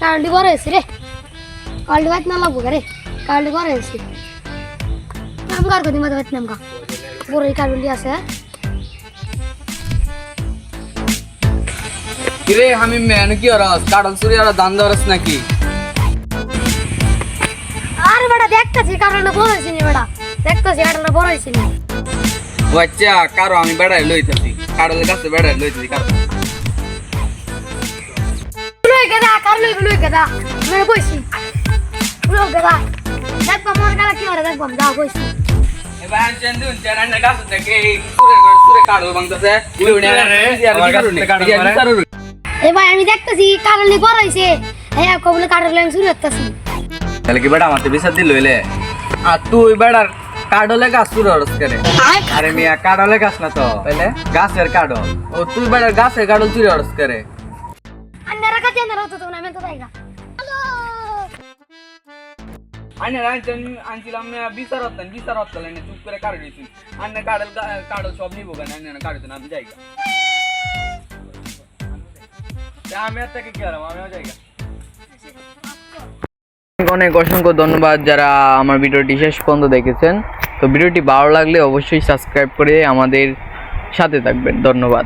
Current বড় হয়েছে রে। কারেন্ট বাইত না লাগবো রে। কারেন্ট বড় হয়েছে। নাম কার কদি মাঝে বাইত নাম কা বড় এই কারেন্ট আছে কিরে আমি মেন কি ওরস কাটল চুরি ওরা দান দরস নাকি? আরে বেটা দেখতেছি কারেন্ট বড় হয়েছে নি বেটা। দেখতেছি কারেন্ট বড় হয়েছে নি। আচ্ছা কারও আমি বেড়াই লইতেছি। কাটলের কাছে বেড়াই লইতেছি কারও লুই গেদা মানে কইছি লুই গেদা দেখবা মোর গালা কি হরে দেখবা যা কইছি এবার আমি চেন দিন চেন থেকে সুরে উড়ে আমার মারে। আমি দেখতেছি বড় হ্যাঁ কবলে শুরু করতেছি তাহলে কি বেটা আমার তো বিচার দিল হইলে আর তুই বেড়ার কাডলে গাছ চুরি ওরস করে আরে মিয়া কাডলে গাছ না তো তাহলে গাছের কাডল ও তুই বেড়ার গাছে কাডল চুরি ওরস করে আন্নারা কাছে আন্নারা তো না আমি তো তাইগা আনে আনছেন আনছিলাম বিচার হতেন বিচার হতেন চুপ করে কাড়ে দিয়েছি আন্নে কাডল কাডল সব নিবো কেন কাড়ে না আমি যাই গা। আমি আর থেকে কি আরাম আমিও জায়গা অনেক অসংখ্য ধন্যবাদ যারা আমার ভিডিওটি শেষ পর্যন্ত দেখেছেন। তো ভিডিওটি ভালো লাগলে অবশ্যই সাবস্ক্রাইব করে আমাদের সাথে থাকবেন। ধন্যবাদ।